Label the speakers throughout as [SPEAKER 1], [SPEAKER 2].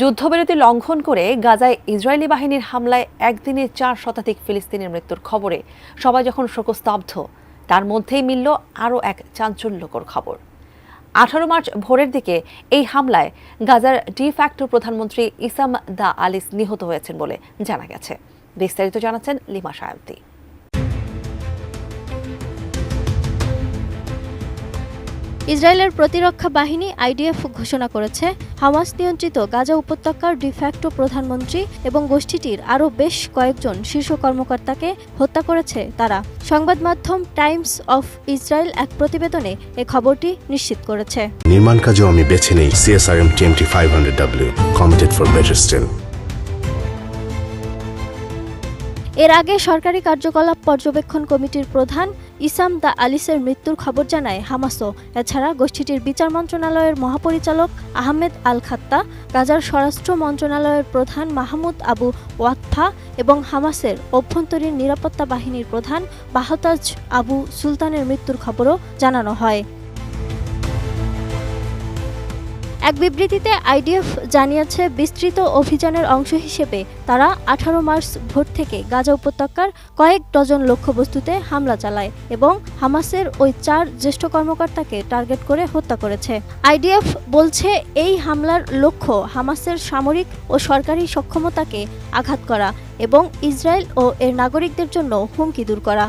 [SPEAKER 1] যুদ্ধবিরতি লঙ্ঘন করে গাজায় ইসরায়েলি বাহিনীর হামলায় একদিনে চার শতাধিক ফিলিস্তিনের মৃত্যুর খবরে। সবাই যখন শোকস্তব্ধ, তার মধ্যেই মিলল আরও এক চাঞ্চল্যকর খবর। আঠারো মার্চ ভোরের দিকে এই হামলায় গাজার ডি ফ্যাক্টো প্রধানমন্ত্রী ইসাম দা আলিস নিহত হয়েছেন বলে জানা গেছে। বিস্তারিত জানাচ্ছেন লিমা সায়ন্তী।
[SPEAKER 2] ইসরায়েলের প্রতিরক্ষা বাহিনী আইডিএফ ঘোষণা করেছে, হামাস নিয়ন্ত্রিত গাজা উপত্যকার ডিফ্যাক্টো প্রধানমন্ত্রী এবং গোষ্ঠীটির আরও বেশ কয়েকজন শীর্ষ কর্মকর্তাকে হত্যা করেছে তারা। সংবাদ মাধ্যম টাইমস অফ ইসরায়েল এক প্রতিবেদনে এ খবরটি নিশ্চিত করেছে।
[SPEAKER 3] নির্মাণ কাজেও আমি বেছে নেই CSRM five hundred W committed for better steel
[SPEAKER 2] এর আগে সরকারি কার্যকলাপ পর্যবেক্ষণ কমিটির প্রধান ইসাম দা আলিসের মৃত্যুর খবর জানায় হামাসও। এছাড়া গোষ্ঠীটির বিচার মন্ত্রণালয়ের মহাপরিচালক আহমেদ আল খাত্তা গাজার স্বরাষ্ট্র মন্ত্রণালয়ের প্রধান মাহমুদ আবু ওয়াকফা এবং হামাসের অভ্যন্তরীণ নিরাপত্তা বাহিনীর প্রধান বাহতাজ আবু সুলতানের মৃত্যুর খবরও জানানো হয়। এক বিবৃতিতে আইডিএফ জানিয়েছে, বিস্তৃত অভিযানের অংশ হিসেবে তারা আঠারো মার্চ ভোর থেকে গাজা উপত্যকার কয়েক ডজন লক্ষ্যবস্তুতে হামলা চালায় এবং হামাসের ওই চার জ্যেষ্ঠ কর্মকর্তাকে টার্গেট করে হত্যা করেছে। আইডিএফ বলছে, এই হামলার লক্ষ্য হামাসের সামরিক ও সরকারি সক্ষমতাকে আঘাত করা এবং ইসরায়েল ও এর নাগরিকদের জন্য হুমকি দূর করা।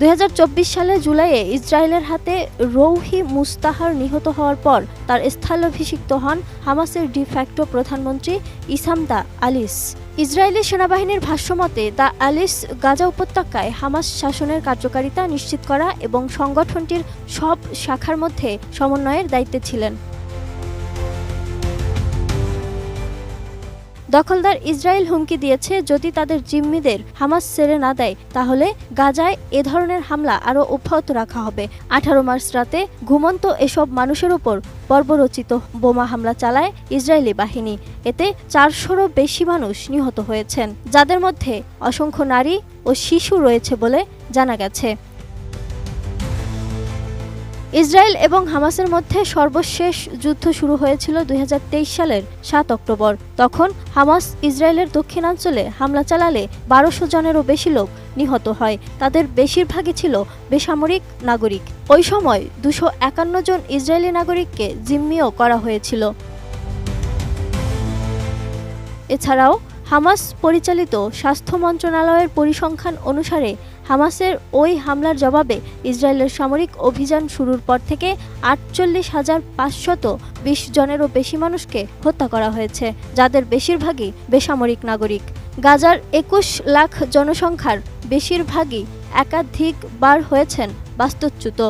[SPEAKER 2] দুই সালে জুলাইয়ে ইসরায়েলের হাতে রৌহি মুস্তাহার নিহত হওয়ার পর তার স্থলাভিষিক্ত হন হামাসের ডিফ্যাক্টো প্রধানমন্ত্রী ইসামদা আলিস। ইসরায়েলি সেনাবাহিনীর ভাষ্যমতে, দা আলিস গাজা উপত্যকায় হামাস শাসনের কার্যকারিতা নিশ্চিত করা এবং সংগঠনটির সব শাখার মধ্যে সমন্বয়ের দায়িত্বে ছিলেন। দখলদার ইসরায়েল হুমকি দিয়েছে, যদি তাদের জিম্মিদের হামাস ছেড়ে না দেয়, তাহলে গাজায় এ ধরনের হামলা আরও অব্যাহত রাখা হবে। আঠারো মার্চ রাতে ঘুমন্ত এসব মানুষের উপর বর্বরচিত বোমা হামলা চালায় ইসরায়েলি বাহিনী। এতে চারশোরও বেশি মানুষ নিহত হয়েছেন। যাদের মধ্যে অসংখ্য নারী ও শিশু রয়েছে বলে জানা গেছে। ইসরায়েল এবং হামাসের মধ্যে সর্বশেষ যুদ্ধ শুরু হয়েছিল দু হাজার তেইশ সালের সাত অক্টোবর। তখন হামাস ইসরায়েলের দক্ষিণাঞ্চলে হামলা চালালে বারোশো জনেরও বেশি লোক নিহত হয়। তাদের বেশিরভাগই ছিল বেসামরিক নাগরিক। ওই সময় দুশো একান্ন জন ইসরায়েলি নাগরিককে জিম্মিও করা হয়েছিল। এছাড়াও হামাস পরিচালিত স্বাস্থ্য মন্ত্রণালয়ের পরিসংখ্যান অনুসারে হামাসের ওই হামলার জবাবে ইসরায়েলের সামরিক অভিযান শুরুর পর থেকে আটচল্লিশ হাজার পাঁচশত বিশ জনেরও বেশি মানুষকে হত্যা করা হয়েছে, যাদের বেশিরভাগই বেসামরিক নাগরিক। গাজার একুশ লাখ জনসংখ্যার বেশিরভাগই একাধিকবার হয়েছেন বাস্তুচ্যুত।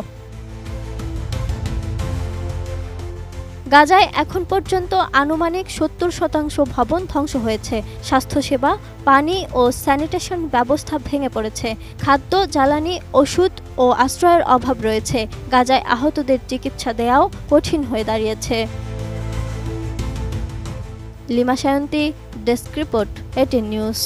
[SPEAKER 2] গাজায় এখন পর্যন্ত আনুমানিক সত্তর শতাংশ ভবন ধ্বংস হয়েছে। স্বাস্থ্যসেবা, পানি ও স্যানিটেশন ব্যবস্থা ভেঙে পড়েছে। খাদ্য, জ্বালানি, ওষুধ ও আশ্রয়ের অভাব রয়েছে। গাজায় আহতদের চিকিৎসা দেওয়াও কঠিন হয়ে দাঁড়িয়েছে। Lima Sayanti, desk report ATN news.